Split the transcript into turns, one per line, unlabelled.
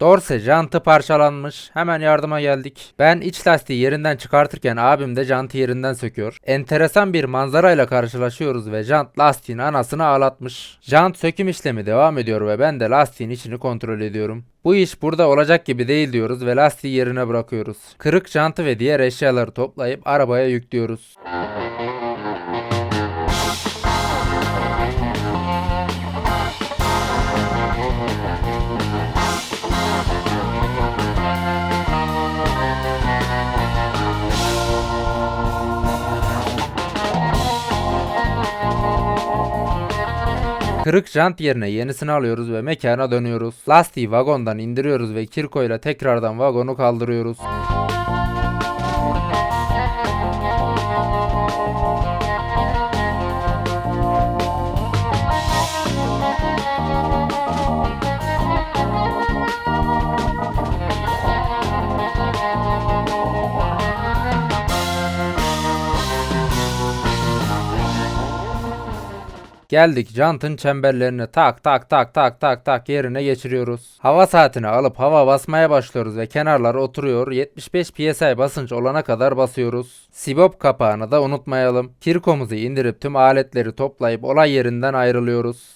Dorse jantı parçalanmış. Hemen yardıma geldik. Ben iç lastiği yerinden çıkartırken abim de jantı yerinden söküyor. Enteresan bir manzarayla karşılaşıyoruz ve jant lastiğin anasını ağlatmış. Jant söküm işlemi devam ediyor ve ben de lastiğin içini kontrol ediyorum. Bu iş burada olacak gibi değil diyoruz ve lastiği yerine bırakıyoruz. Kırık jantı ve diğer eşyaları toplayıp arabaya yüklüyoruz. Kırık jant yerine yenisini alıyoruz ve mekana dönüyoruz. Lastiği vagondan indiriyoruz ve Kirko ile tekrardan vagonu kaldırıyoruz. Geldik jantın çemberlerini tak tak tak tak tak tak yerine geçiriyoruz. Hava saatini alıp hava basmaya başlıyoruz ve kenarlar oturuyor. 75 psi basınç olana kadar basıyoruz. Sibop kapağını da unutmayalım. Kirkomuzu indirip tüm aletleri toplayıp olay yerinden ayrılıyoruz.